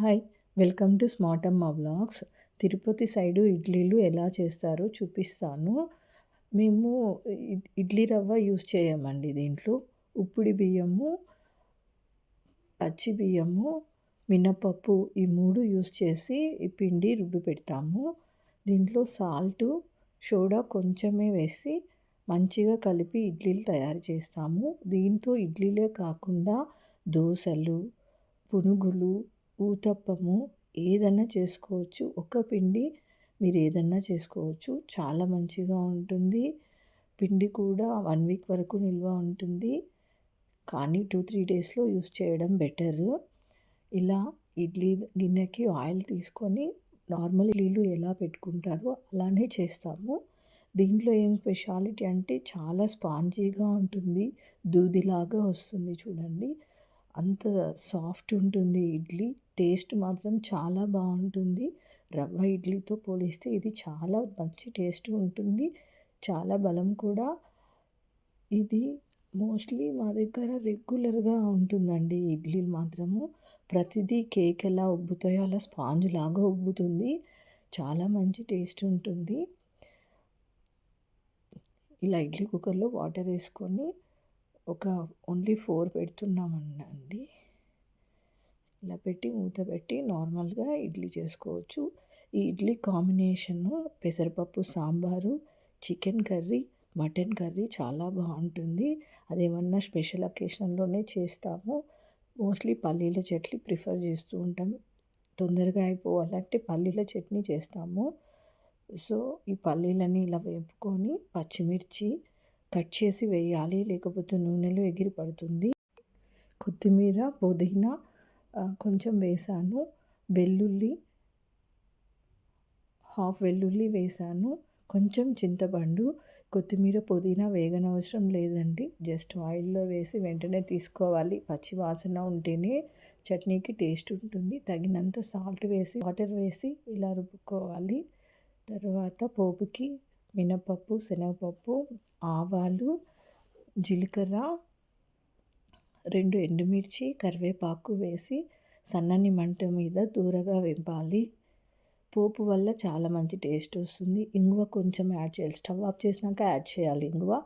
Hi welcome to smart Amma vlogs. Tirupati side ఇడ్లీలు ఎలా చేస్తారో చూపిస్తాను. మేము ఇడ్లీ రవ్వ యూస్ చేయమండి దీంట్లో. ఉప్పుడి బియ్యము పచ్చి బియ్యము మినపప్పు ఈ మూడు యూస్ చేసి ఈ పిండి రుబ్బి పెడతాము. దీంట్లో సాల్ట్ సోడా కొంచెమే వేసి మంచిగా కలిపి ఇడ్లీలు తయారు చేస్తాము. దీంతో ఇడ్లీలే కాకుండా దోశలు పునుగులు ఊతప్పము. ఏదన్నా చేసుకోవచ్చు. ఒక పిండి మీరు ఏదన్నా చేసుకోవచ్చు. చాలా మంచిగా ఉంటుంది. పిండి కూడా వన్ వీక్ వరకు నిల్వ ఉంటుంది. కానీ టూ త్రీ డేస్లో యూస్ చేయడం బెటర్. ఇలా ఇడ్లీ గిన్నెకి ఆయిల్ తీసుకొని నార్మల్ ఇడ్లీలు ఎలా పెట్టుకుంటారో అలానే చేస్తాము. దీంట్లో ఏం స్పెషాలిటీ అంటే చాలా స్పాంజీగా ఉంటుంది. దూదిలాగా వస్తుంది చూడండి. అంత సాఫ్ట్ ఉంటుంది ఇడ్లీ టేస్ట్ మాత్రం చాలా బాగుంటుంది. రవ్వ ఇడ్లీతో పోలిస్తే ఇది చాలా మంచి టేస్ట్ ఉంటుంది. చాలా బలం కూడా. ఇది మోస్ట్లీ మా దగ్గర రెగ్యులర్గా ఉంటుందండి ఇడ్లీలు మాత్రము. ప్రతిదీ కేక్ ఎలా ఉబ్బుతాయో అలా స్పాంజ్ లాగా ఉబ్బుతుంది. చాలా మంచి టేస్ట్ ఉంటుంది. ఇలా ఇడ్లీ కుక్కర్లో వాటర్ వేసుకొని ఒక ఓన్లీ ఫోర్ పెడుతున్నామండి ఇలా పెట్టి మూత పెట్టి నార్మల్గా ఇడ్లీ చేసుకోవచ్చు. ఈ ఇడ్లీ కాంబినేషను పెసరపప్పు sambar chicken curry mutton curry చాలా బాగుంటుంది. అదేమన్నా స్పెషల్ అకేషన్లోనే చేస్తాము. మోస్ట్లీ పల్లీల చట్నీ ప్రిఫర్ చేస్తూ ఉంటాం. తొందరగా అయిపోవాలంటే పల్లీల చట్నీ చేస్తాము. సో ఈ పల్లీలని ఇలా వేపుకొని పచ్చిమిర్చి కట్ చేసి వేయాలి. లేకపోతే నూనెలో ఎగిరి పడుతుంది. కొత్తిమీర పుదీనా కొంచెం వేసాను. వెల్లుల్లి హాఫ్ వెల్లుల్లి వేసాను. కొంచెం చింతపండు కొత్తిమీర పుదీనా వేగనవసరం లేదండి. జస్ట్ ఆయిల్లో వేసి వెంటనే తీసుకోవాలి. పచ్చి వాసన ఉంటేనే చట్నీకి టేస్ట్ ఉంటుంది. తగినంత సాల్ట్ వేసి వాటర్ వేసి ఇలా రుబ్బుకోవాలి. తర్వాత పోపుకి మినపప్పు శనగపప్పు ఆవాలు జీలకర్ర రెండు ఎండుమిర్చి కరివేపాకు వేసి సన్నని మంట మీద దూరగా వేపాలి. పోపు వల్ల చాలా మంచి టేస్ట్ వస్తుంది. ఇంగువ కొంచెం యాడ్ చేయాలి. స్టవ్ ఆఫ్ చేసినాక యాడ్ చేయాలి ఇంగువ.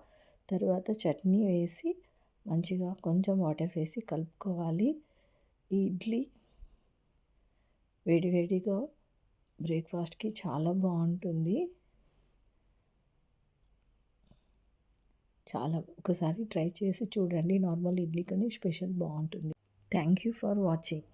తర్వాత చట్నీ వేసి మంచిగా కొంచెం వాటర్ వేసి కలుపుకోవాలి. ఈ ఇడ్లీ వేడివేడిగా బ్రేక్ఫాస్ట్కి చాలా బాగుంటుంది. చాలా ఒకసారి ట్రై చేసి చూడండి. నార్మల్ ఇడ్లీ కానీ స్పెషల్ బాగుంటుంది. Thank you for watching.